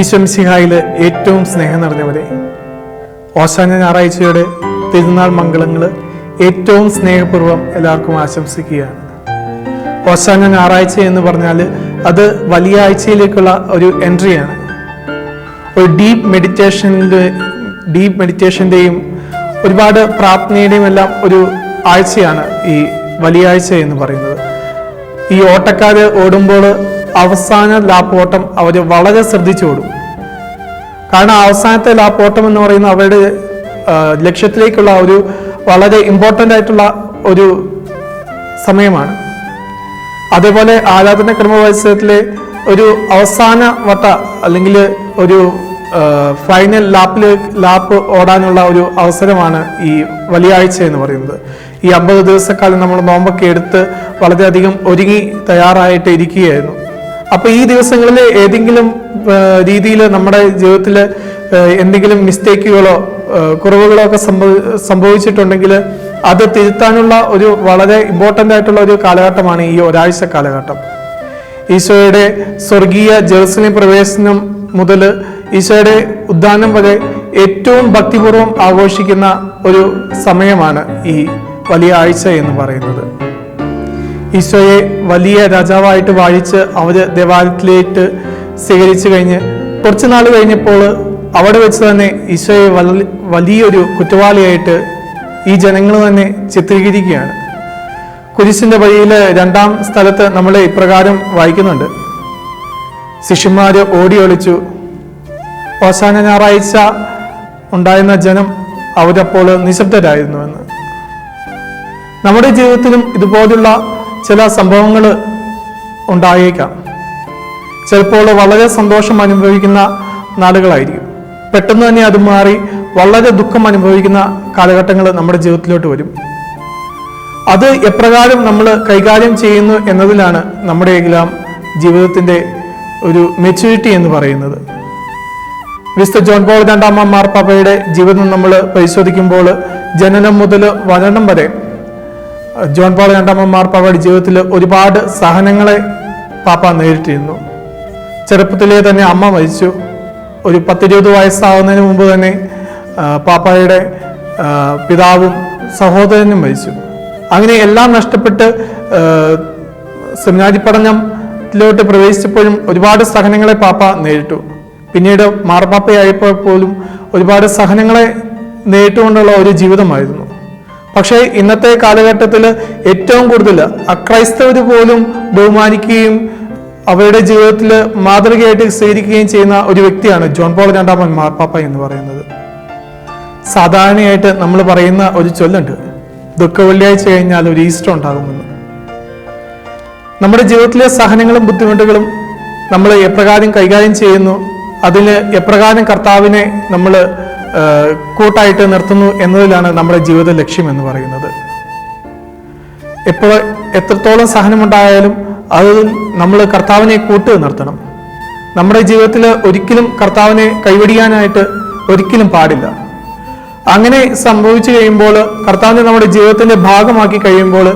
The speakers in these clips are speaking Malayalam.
ഈശ്വംസിഹായിൽ ഏറ്റവും സ്നേഹം നിറഞ്ഞവരെ ഓശാന ഞായറാഴ്ചയുടെ തിരുനാൾ മംഗളങ്ങൾ ഏറ്റവും സ്നേഹപൂർവം എല്ലാവർക്കും ആശംസിക്കുകയാണ്. ഓശാന ഞായറാഴ്ച എന്ന് പറഞ്ഞാൽ അത് വലിയ ആഴ്ചയിലേക്കുള്ള ഒരു എൻട്രിയാണ്. ഒരു ഡീപ്പ് മെഡിറ്റേഷന്റെ ഡീപ്പ് മെഡിറ്റേഷന്റെയും ഒരുപാട് പ്രാർത്ഥനയുടെയും എല്ലാം ഒരു ആഴ്ചയാണ് ഈ വലിയ ആഴ്ച എന്ന് പറയുന്നത്. ഈ ഓട്ടക്കാർ ഓടുമ്പോൾ അവസാന ലാപ്പോട്ടം അവർ വളരെ ശ്രദ്ധിച്ചോടും കാരണം അവസാനത്തെ ലാപ്പോട്ടം എന്ന് പറയുന്ന അവരുടെ ലക്ഷ്യത്തിലേക്കുള്ള ഒരു വളരെ ഇമ്പോർട്ടന്റ് ആയിട്ടുള്ള ഒരു സമയമാണ്. അതേപോലെ ആരാധന ക്രമവത്സരത്തിലെ ഒരു അവസാന വട്ട അല്ലെങ്കിൽ ഒരു ഫൈനൽ ലാപ്പിൽ ലാപ്പ് ഓടാനുള്ള ഒരു അവസരമാണ് ഈ വലിയ ആഴ്ച എന്ന് പറയുന്നത്. ഈ അമ്പത് ദിവസക്കാലം നമ്മൾ നോമ്പൊക്കെ എടുത്ത് വളരെയധികം ഒരുങ്ങി തയ്യാറായിട്ട് ഇരിക്കുകയായിരുന്നു അപ്പൊ ഈ ദിവസങ്ങളിൽ ഏതെങ്കിലും രീതിയിൽ നമ്മുടെ ജീവിതത്തിൽ എന്തെങ്കിലും മിസ്റ്റേക്കുകളോ കുറവുകളോ ഒക്കെ സംഭവ സംഭവിച്ചിട്ടുണ്ടെങ്കിൽ അത് തിരുത്താനുള്ള ഒരു വളരെ ഇമ്പോർട്ടന്റ് ആയിട്ടുള്ള ഒരു കാലഘട്ടമാണ് ഈ ഒരാഴ്ച കാലഘട്ടം. ഈശോയുടെ സ്വർഗീയ ജെറുസലേം പ്രവേശനം മുതൽ ഈശോയുടെ ഉദ്ധാനം വരെ ഏറ്റവും ഭക്തിപൂർവം ആഘോഷിക്കുന്ന ഒരു സമയമാണ് ഈ വലിയ ആഴ്ച എന്ന് പറയുന്നത്. ഈശോയെ വലിയ രാജാവായിട്ട് വാഴിച്ച് അവർ ദേവാലയത്തിലേക്ക് സ്വീകരിച്ചു കഴിഞ്ഞ് കുറച്ച് നാൾ കഴിഞ്ഞപ്പോൾ അവിടെ വെച്ച് തന്നെ ഈശോയെ വല- വലിയൊരു കുറ്റവാളിയായിട്ട് ഈ ജനങ്ങൾ തന്നെ ചിത്രീകരിക്കുകയാണ്. കുരിശിന്റെ വഴിയിൽ രണ്ടാം സ്ഥലത്ത് നമ്മൾ ഇപ്രകാരം വായിക്കുന്നുണ്ട്. ശിഷ്യന്മാര് ഓടി ഒളിച്ചു. ഓശാന ഞായറാഴ്ച ഉണ്ടായിരുന്ന ജനം അവരപ്പോൾ നിശബ്ദരായിരുന്നുവെന്ന് നമ്മുടെ ജീവിതത്തിലും ഇതുപോലുള്ള ചില സംഭവങ്ങൾ ഉണ്ടായേക്കാം. ചിലപ്പോൾ വളരെ സന്തോഷം അനുഭവിക്കുന്ന നാളുകളായിരിക്കും. പെട്ടെന്ന് തന്നെ അത് മാറി വളരെ ദുഃഖം അനുഭവിക്കുന്ന കാലഘട്ടങ്ങൾ നമ്മുടെ ജീവിതത്തിലോട്ട് വരും. അത് എപ്രകാരം നമ്മൾ കൈകാര്യം ചെയ്യുന്നു എന്നതിലാണ് നമ്മുടെ എല്ലാം ജീവിതത്തിന്റെ ഒരു മെച്യൂരിറ്റി എന്ന് പറയുന്നത്. വിശുദ്ധ ജോൺ പോൾ രണ്ടാം മാർപ്പാപ്പയുടെ ജീവിതം നമ്മൾ പരിശോധിക്കുമ്പോൾ ജനനം മുതൽ വരണം വരെ ജോൺ പോൾ രണ്ടാമൻ മാർപ്പാവയുടെ ജീവിതത്തിൽ ഒരുപാട് സഹനങ്ങളെ പാപ്പ നേരിട്ടിരുന്നു. ചെറുപ്പത്തിലേ തന്നെ അമ്മ മരിച്ചു. ഒരു പത്തിരുപത് വയസ്സാവുന്നതിന് മുമ്പ് തന്നെ പാപ്പയുടെ പാപ്പായുടെ പിതാവും സഹോദരനും മരിച്ചു. അങ്ങനെ എല്ലാം നഷ്ടപ്പെട്ട് സെമിനാരി പഠനത്തിലോട്ട് പ്രവേശിച്ചപ്പോഴും ഒരുപാട് സഹനങ്ങളെ പാപ്പ നേരിട്ടു. പിന്നീട് മാർപ്പാപ്പയായപ്പോൾ പോലും ഒരുപാട് സഹനങ്ങളെ നേരിട്ടുകൊണ്ടുള്ള ഒരു ജീവിതമായിരുന്നു. പക്ഷേ ഇന്നത്തെ കാലഘട്ടത്തിൽ ഏറ്റവും കൂടുതൽ അക്രൈസ്തവർ പോലും ബഹുമാനിക്കുകയും അവരുടെ ജീവിതത്തിൽ മാതൃകയായിട്ട് സ്വീകരിക്കുകയും ചെയ്യുന്ന ഒരു വ്യക്തിയാണ് ജോൺ പോൾ രണ്ടാമൻ മാർപ്പാപ്പ എന്ന് പറയുന്നത്. സാധാരണയായിട്ട് നമ്മൾ പറയുന്ന ഒരു ചൊല്ലുണ്ട് ദുഃഖ വെള്ളിയാഴ്ച കഴിഞ്ഞാൽ ഒരു ഈസ്റ്റർ ഉണ്ടാകുമെന്ന്. നമ്മുടെ ജീവിതത്തിലെ സഹനങ്ങളും ബുദ്ധിമുട്ടുകളും നമ്മൾ എപ്രകാരം കൈകാര്യം ചെയ്യുന്നു അതിൽ എപ്രകാരം കർത്താവിനെ നമ്മൾ കൂട്ടായിട്ട് നിർത്തുന്നു എന്നതിലാണ് നമ്മുടെ ജീവിത ലക്ഷ്യം എന്ന് പറയുന്നത്. എപ്പോൾ എത്രത്തോളം സഹനമുണ്ടായാലും അത് നമ്മൾ കർത്താവിനെ കൂട്ട് നിർത്തണം. നമ്മുടെ ജീവിതത്തിൽ ഒരിക്കലും കർത്താവിനെ കൈവടിയാനായിട്ട് ഒരിക്കലും പാടില്ല. അങ്ങനെ സംഭവിച്ചു കഴിയുമ്പോൾ കർത്താവിനെ നമ്മുടെ ജീവിതത്തിന്റെ ഭാഗമാക്കി കഴിയുമ്പോൾ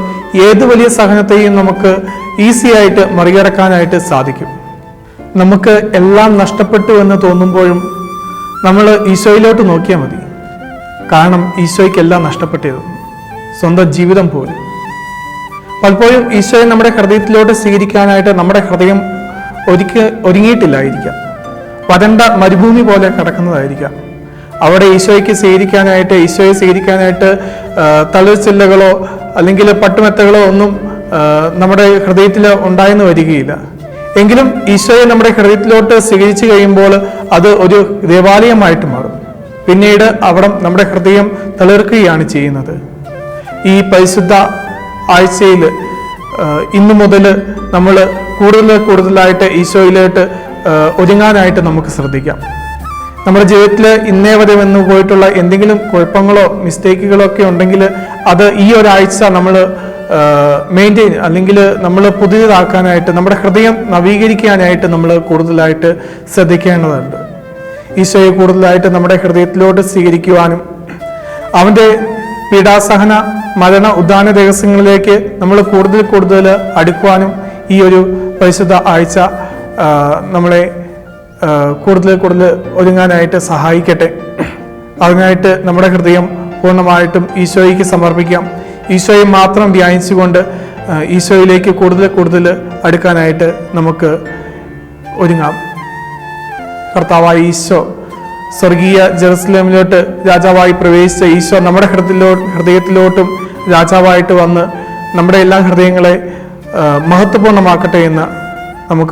ഏത് വലിയ സഹനത്തെയും നമുക്ക് ഈസി ആയിട്ട് മറികടക്കാനായിട്ട് സാധിക്കും. നമുക്ക് എല്ലാം നഷ്ടപ്പെട്ടു എന്ന് തോന്നുമ്പോഴും നമ്മൾ ഈശോയിലോട്ട് നോക്കിയാൽ മതി. കാരണം ഈശോയ്ക്കെല്ലാം നഷ്ടപ്പെട്ടത്. സ്വന്തം ജീവിതം പോലും. പലപ്പോഴും ഈശോയെ നമ്മുടെ ഹൃദയത്തിലോട്ട് സ്വീകരിക്കാനായിട്ട് നമ്മുടെ ഹൃദയം ഒരുക്കി ഒരുങ്ങിയിട്ടില്ലായിരിക്കാം. വരണ്ട മരുഭൂമി പോലെ കിടക്കുന്നതായിരിക്കാം. അവിടെ ഈശോയ്ക്ക് സ്വീകരിക്കാനായിട്ട് ഈശോയെ സ്വീകരിക്കാനായിട്ട് തളിർച്ചില്ലകളോ അല്ലെങ്കിൽ പട്ടുമെത്തകളോ ഒന്നും നമ്മുടെ ഹൃദയത്തിൽ ഉണ്ടായെന്ന് വരികയില്ല. എങ്കിലും ഈശോയെ നമ്മുടെ ഹൃദയത്തിലോട്ട് സ്വീകരിച്ചു കഴിയുമ്പോൾ അത് ഒരു ദേവാലയമായിട്ട് മാറും. പിന്നീട് അവിടെ നമ്മുടെ ഹൃദയം തളിർക്കുകയാണ് ചെയ്യുന്നത്. ഈ പരിശുദ്ധ ആഴ്ചയിൽ ഇന്നു മുതൽ നമ്മൾ കൂടുതൽ കൂടുതലായിട്ട് ഈശോയിലോട്ട് ഒരുങ്ങാനായിട്ട് നമുക്ക് ശ്രദ്ധിക്കാം. നമ്മുടെ ജീവിതത്തിൽ ഇന്നേ വരെ വന്നു പോയിട്ടുള്ള എന്തെങ്കിലും കുഴപ്പങ്ങളോ മിസ്റ്റേക്കുകളോ ഒക്കെ ഉണ്ടെങ്കിൽ അത് ഈ ഒരാഴ്ച നമ്മൾ മെയിന്റെയിൻ അല്ലെങ്കിൽ നമ്മൾ പുതിയതാക്കാനായിട്ട് നമ്മുടെ ഹൃദയം നവീകരിക്കാനായിട്ട് നമ്മൾ കൂടുതലായിട്ട് ശ്രദ്ധിക്കേണ്ടതുണ്ട്. ഈശോയെ കൂടുതലായിട്ട് നമ്മുടെ ഹൃദയത്തിലോട്ട് സ്വീകരിക്കുവാനും അവന്റെ പീഡാസഹന മരണ ഉദാന രഹസ്യങ്ങളിലേക്ക് നമ്മൾ കൂടുതൽ കൂടുതൽ അടുക്കുവാനും ഈ ഒരു പരിശുദ്ധ ആഴ്ച നമ്മളെ കൂടുതൽ കൂടുതൽ ഒരുങ്ങാനായിട്ട് സഹായിക്കട്ടെ. അതിനായിട്ട് നമ്മുടെ ഹൃദയം പൂർണമായിട്ടും ഈശോയ്ക്ക് സമർപ്പിക്കാം. ഈശോയെ മാത്രം ധ്യാനിച്ചുകൊണ്ട് ഈശോയിലേക്ക് കൂടുതൽ കൂടുതൽ അടുക്കാനായിട്ട് നമുക്ക് ഒരുങ്ങാം. കർത്താവായ ഈശോ സ്വർഗീയ ജെറുസലേമിലോട്ട് രാജാവായി പ്രവേശിച്ച ഈശോ നമ്മുടെ ഹൃദയത്തിലോ ഹൃദയത്തിലോട്ടും രാജാവായിട്ട് വന്ന് നമ്മുടെ എല്ലാ ഹൃദയങ്ങളെ മഹത്വപൂർണമാക്കട്ടെ എന്ന് നമുക്ക്